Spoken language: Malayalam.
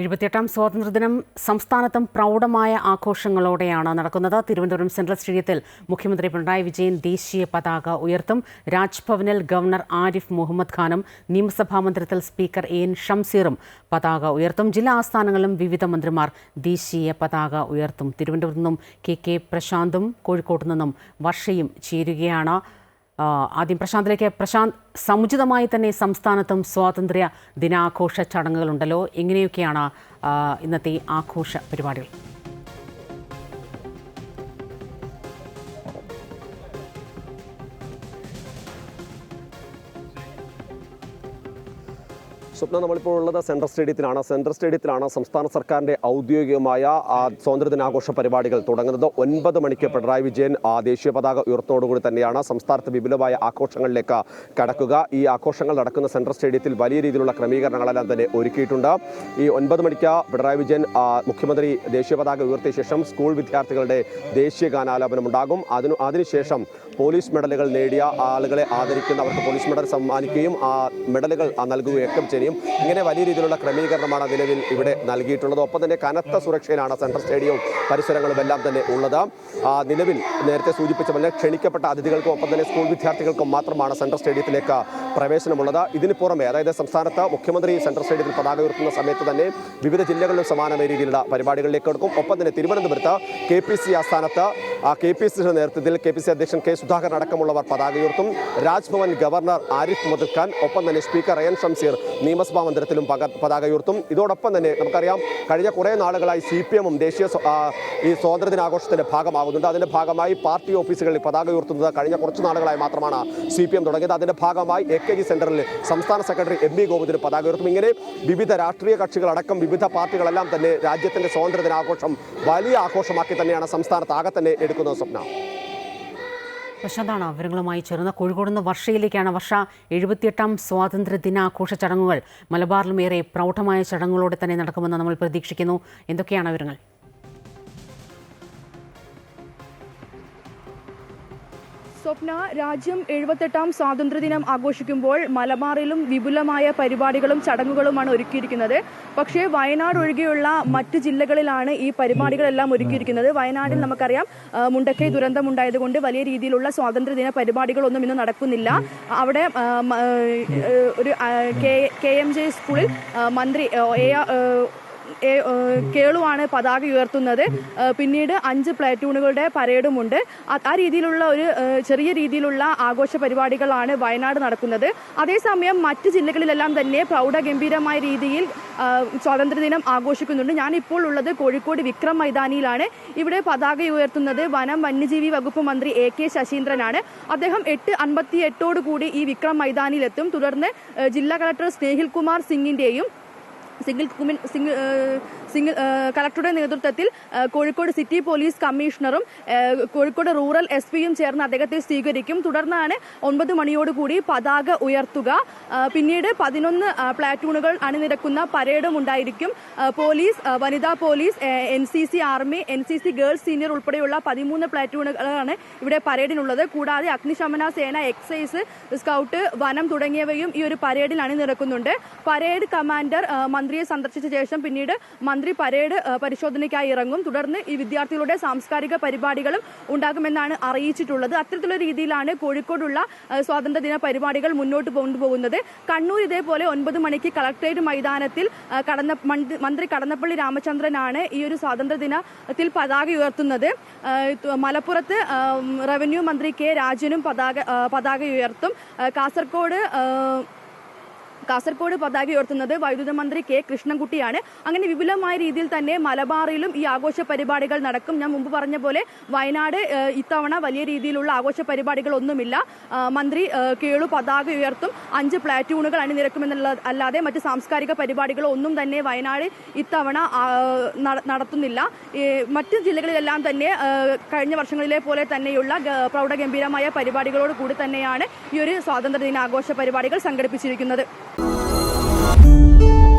എഴുപത്തിയെട്ടാം സ്വാതന്ത്ര്യദിനം സംസ്ഥാനത്തും പ്രൗഢമായ ആഘോഷങ്ങളോടെയാണ് നടക്കുന്നത്. തിരുവനന്തപുരം സെൻട്രൽ സ്റ്റേഡിയത്തിൽ മുഖ്യമന്ത്രി പിണറായി വിജയൻ ദേശീയ പതാക ഉയർത്തും. രാജ്ഭവനിൽ ഗവർണർ ആരിഫ് മുഹമ്മദ് ഖാനും നിയമസഭാ മന്ദിരത്തിൽ സ്പീക്കർ എ എൻ ഷംസീറും പതാക ഉയർത്തും. ജില്ലാ ആസ്ഥാനങ്ങളിലും വിവിധ മന്ത്രിമാർ ദേശീയ പതാക ഉയർത്തും. തിരുവനന്തപുരത്ത് നിന്നും കെ കെ പ്രശാന്തും കോഴിക്കോട്ട് നിന്നും വർഷയും ചേരുകയാണ്. ആദ്യം പ്രശാന്തിലേക്ക്. പ്രശാന്ത് സമുചിതമായി തന്നെ സംസ്ഥാനത്തും സ്വാതന്ത്ര്യ ദിനാഘോഷ ചടങ്ങുകളുണ്ടല്ലോ. എങ്ങനെയൊക്കെയാണ് ഇന്നത്തെ ആഘോഷ പരിപാടികൾ? സ്വപ്ന നമ്മളിപ്പോൾ ഉള്ളത് സെൻട്രൽ സ്റ്റേഡിയത്തിലാണ്. സെൻട്രൽ സ്റ്റേഡിയത്തിലാണ് സംസ്ഥാന സർക്കാരിന്റെ ഔദ്യോഗികമായ സ്വാതന്ത്ര്യദിനാഘോഷ പരിപാടികൾ തുടങ്ങുന്നത്. ഒൻപത് മണിക്ക് പിണറായി വിജയൻ ദേശീയ പതാക ഉയർത്തോടുകൂടി തന്നെയാണ് സംസ്ഥാനത്ത് വിപുലമായ ആഘോഷങ്ങളിലേക്ക് കടക്കുക. ഈ ആഘോഷങ്ങൾ നടക്കുന്ന സെൻട്രൽ സ്റ്റേഡിയത്തിൽ വലിയ രീതിയിലുള്ള ക്രമീകരണങ്ങളെല്ലാം തന്നെ ഒരുക്കിയിട്ടുണ്ട്. ഈ ഒൻപത് മണിക്ക് പിണറായി വിജയൻ മുഖ്യമന്ത്രി ദേശീയ പതാക ഉയർത്തിയ ശേഷം സ്കൂൾ വിദ്യാർത്ഥികളുടെ ദേശീയ ഗാനാലാപനം ഉണ്ടാകും. അതിനു അതിനുശേഷം പോലീസ് മെഡലുകൾ നേടിയ ആളുകളെ ആദരിക്കുന്ന അവർക്ക് പോലീസ് മെഡൽ സമ്മാനിക്കുകയും ആ മെഡലുകൾ നൽകുകയൊക്കെ ചെയ്യും. ഇങ്ങനെ വലിയ രീതിയിലുള്ള ക്രമീകരണമാണ് നിലവിൽ ഇവിടെ നൽകിയിട്ടുള്ളത്. ഒപ്പം തന്നെ കനത്ത സുരക്ഷയിലാണ് സെൻട്രൽ സ്റ്റേഡിയവും പരിസരങ്ങളും എല്ലാം തന്നെ ഉള്ളത്. നിലവിൽ നേരത്തെ സൂചിപ്പിച്ച പോലെ ക്ഷണിക്കപ്പെട്ട അതിഥികൾക്കും ഒപ്പം തന്നെ സ്കൂൾ വിദ്യാർത്ഥികൾക്കും മാത്രമാണ് സെൻട്രൽ സ്റ്റേഡിയത്തിലേക്ക് പ്രവേശനമുള്ളത്. ഇതിന് പുറമെ അതായത് സംസ്ഥാനത്ത് മുഖ്യമന്ത്രി സെൻട്രൽ സ്റ്റേഡിയത്തിൽ പതാക ഉയർത്തുന്ന സമയത്ത് തന്നെ വിവിധ ജില്ലകളിലും സമാനമായ രീതിയിലുള്ള പരിപാടികളിലേക്ക് എടുക്കും. ഒപ്പം തന്നെ തിരുവനന്തപുരത്ത് കെ പി സി ആസ്ഥാനത്ത് കെ പി സിയുടെ നേതൃത്വത്തിൽ കെ പി സി അധ്യക്ഷൻ കെ സുധാകരൻ അടക്കമുള്ളവർ പതാക ഉയർത്തും. രാജ്ഭവൻ ഗവർണർ ആരിഫ് മുഹമ്മദ് ഖാൻ ഒപ്പം തന്നെ സ്പീക്കർ എൻ ഷംസീർ നിയമസഭാ മന്ദിരത്തിലും പതാക ഉയർത്തും. ഇതോടൊപ്പം തന്നെ നമുക്കറിയാം കഴിഞ്ഞ കുറേ നാളുകളായി സി പി എമ്മും ദേശീയ ഈ സ്വാതന്ത്ര്യദിനാഘോഷത്തിന്റെ ഭാഗമാകുന്നുണ്ട്. അതിന്റെ ഭാഗമായി പാർട്ടി ഓഫീസുകളിൽ പതാക ഉയർത്തുന്നത് കഴിഞ്ഞ കുറച്ച് നാളുകളായി മാത്രമാണ് സി പി എം തുടങ്ങിയത്. അതിന്റെ ഭാഗമായി എ കെ ജി സെന്ററിൽ സംസ്ഥാന സെക്രട്ടറി എം ബി ഗോവിന്ദന് പതാക ഉയർത്തും. ഇങ്ങനെ വിവിധ രാഷ്ട്രീയ കക്ഷികളടക്കം വിവിധ പാർട്ടികളെല്ലാം തന്നെ രാജ്യത്തിന്റെ സ്വാതന്ത്ര്യദിനാഘോഷം വലിയ ആഘോഷമാക്കി തന്നെയാണ് സംസ്ഥാനത്ത് ആകെ തന്നെ എടുക്കുന്നത് സ്വപ്ന. പ്രശാന്താണ് വിവരങ്ങളുമായി ചേർന്ന കോഴിക്കോട് നിന്ന് വർഷയിലേക്കാണ് വർഷ എഴുപത്തിയെട്ടാം സ്വാതന്ത്ര്യ ദിനാഘോഷ ചടങ്ങുകൾ. മലബാറിലും ഏറെ പ്രൗഢമായ ചടങ്ങുകളോടെ തന്നെ നടക്കുമെന്ന് നമ്മൾ പ്രതീക്ഷിക്കുന്നു. എന്തൊക്കെയാണ് വിവരങ്ങൾ? സ്വപ്ന രാജ്യം എഴുപത്തെട്ടാം സ്വാതന്ത്ര്യദിനം ആഘോഷിക്കുമ്പോൾ മലബാറിലും വിപുലമായ പരിപാടികളും ചടങ്ങുകളുമാണ് ഒരുക്കിയിരിക്കുന്നത്. പക്ഷേ വയനാട് ഒഴികെയുള്ള മറ്റ് ജില്ലകളിലാണ് ഈ പരിപാടികളെല്ലാം ഒരുക്കിയിരിക്കുന്നത്. വയനാടിൽ നമുക്കറിയാം മുണ്ടക്കൈ ദുരന്തമുണ്ടായതുകൊണ്ട് വലിയ രീതിയിലുള്ള സ്വാതന്ത്ര്യദിന പരിപാടികളൊന്നും ഇന്ന് നടക്കുന്നില്ല. അവിടെ ഒരു കെ എം ജെ സ്കൂളിൽ മന്ത്രി എ കേളുവാണ് പതാക ഉയർത്തുന്നത്. പിന്നീട് അഞ്ച് പ്ലാറ്റൂണുകളുടെ പരേഡുമുണ്ട്. ആ- രീതിയിലുള്ള ഒരു ചെറിയ രീതിയിലുള്ള ആഘോഷ പരിപാടികളാണ് വയനാട് നടക്കുന്നത്. അതേസമയം മറ്റ് ജില്ലകളിലെല്ലാം തന്നെ പ്രൗഢഗംഭീരമായ രീതിയിൽ സ്വാതന്ത്ര്യദിനം ആഘോഷിക്കുന്നുണ്ട്. ഞാനിപ്പോൾ ഉള്ളത് കോഴിക്കോട് വിക്രം മൈതാനിയിലാണ്. ഇവിടെ പതാക ഉയർത്തുന്നത് വനം വന്യജീവി വകുപ്പ് മന്ത്രി എ കെ ശശീന്ദ്രനാണ്. അദ്ദേഹം എട്ട് അൻപത്തി എട്ടോടുകൂടി ഈ വിക്രം മൈതാനിയിലെത്തും തുടർന്ന് ജില്ലാ കളക്ടർ സ്നേഹിൽ കുമാർ സിംഗിന്റെയും സിംഗിൾ കുമിൻ സിംഗിൾ സിംഗിൾ കളക്ടറുടെ നേതൃത്വത്തിൽ കോഴിക്കോട് സിറ്റി പോലീസ് കമ്മീഷണറും കോഴിക്കോട് റൂറൽ എസ് പിയും ചേർന്ന് അദ്ദേഹത്തെ സ്വീകരിക്കും. തുടർന്നാണ് ഒൻപത് മണിയോടുകൂടി പതാക ഉയർത്തുക. പിന്നീട് പതിനൊന്ന് പ്ലാറ്റൂണുകൾ അണിനിരക്കുന്ന പരേഡും ഉണ്ടായിരിക്കും. പോലീസ് വനിതാ police N C C army N C C girls senior ഉൾപ്പെടെയുള്ള പതിമൂന്ന് പ്ലാറ്റൂണുകളാണ് ഇവിടെ പരേഡിനുള്ളത് കൂടാതെ അഗ്നിശമന സേന എക്സൈസ് സ്കൗട്ട് വനം തുടങ്ങിയവയും ഈ ഒരു പരേഡിൽ അണിനിരക്കുന്നുണ്ട്. പരേഡ് കമാൻഡർ ആ, മന്ത്രിയെ സന്ദർശിച്ച ശേഷം പിന്നീട് മന്ത്രി പരേഡ് പരിശോധനയ്ക്കായി ഇറങ്ങും. തുടർന്ന് ഈ വിദ്യാർത്ഥികളുടെ സാംസ്കാരിക പരിപാടികളും ഉണ്ടാകുമെന്നാണ് അറിയിച്ചിട്ടുള്ളത്. അത്തരത്തിലുള്ള രീതിയിലാണ് കോഴിക്കോടുള്ള സ്വാതന്ത്ര്യദിന പരിപാടികൾ മുന്നോട്ട് കൊണ്ടുപോകുന്നത്. കണ്ണൂർ ഇതേപോലെ ഒൻപത് മണിക്ക് കളക്ടറേറ്റ് മൈതാനത്തിൽ കടന്ന മന്ത്രി- കടന്നപ്പള്ളി രാമചന്ദ്രനാണ് ഈ ഒരു സ്വാതന്ത്ര്യദിനത്തിൽ പതാക ഉയർത്തുന്നത്. മലപ്പുറത്ത് റവന്യൂ മന്ത്രി കെ രാജനും പതാക പതാക ഉയർത്തും. കാസർഗോഡ് കാസർഗോഡ് പതാക ഉയർത്തുന്നത് വൈദ്യുത മന്ത്രി കെ കൃഷ്ണൻകുട്ടിയാണ്. അങ്ങനെ വിപുലമായ രീതിയിൽ തന്നെ മലബാറിലും ഈ ആഘോഷ പരിപാടികൾ നടക്കും. ഞാൻ മുമ്പ് പറഞ്ഞ പോലെ വയനാട് ഇത്തവണ വലിയ രീതിയിലുള്ള ആഘോഷ പരിപാടികളൊന്നുമില്ല. ഒന്നുമില്ല മന്ത്രി കേളു പതാക ഉയർത്തും. അഞ്ച് പ്ലാറ്റൂണുകൾ അണിനിരക്കുമെന്നുള്ള അല്ലാതെ മറ്റ് സാംസ്കാരിക പരിപാടികളോ ഒന്നും തന്നെ വയനാട് ഇത്തവണ നടത്തുന്നില്ല. മറ്റ് ജില്ലകളിലെല്ലാം തന്നെ കഴിഞ്ഞ വർഷങ്ങളിലെ പോലെ തന്നെയുള്ള പ്രൗഢഗംഭീരമായ പരിപാടികളോട് കൂടി തന്നെയാണ് ഈ ഒരു സ്വാതന്ത്ര്യ ദിനാഘോഷ പരിപാടികൾ സംഘടിപ്പിച്ചിരിക്കുന്നത്. Música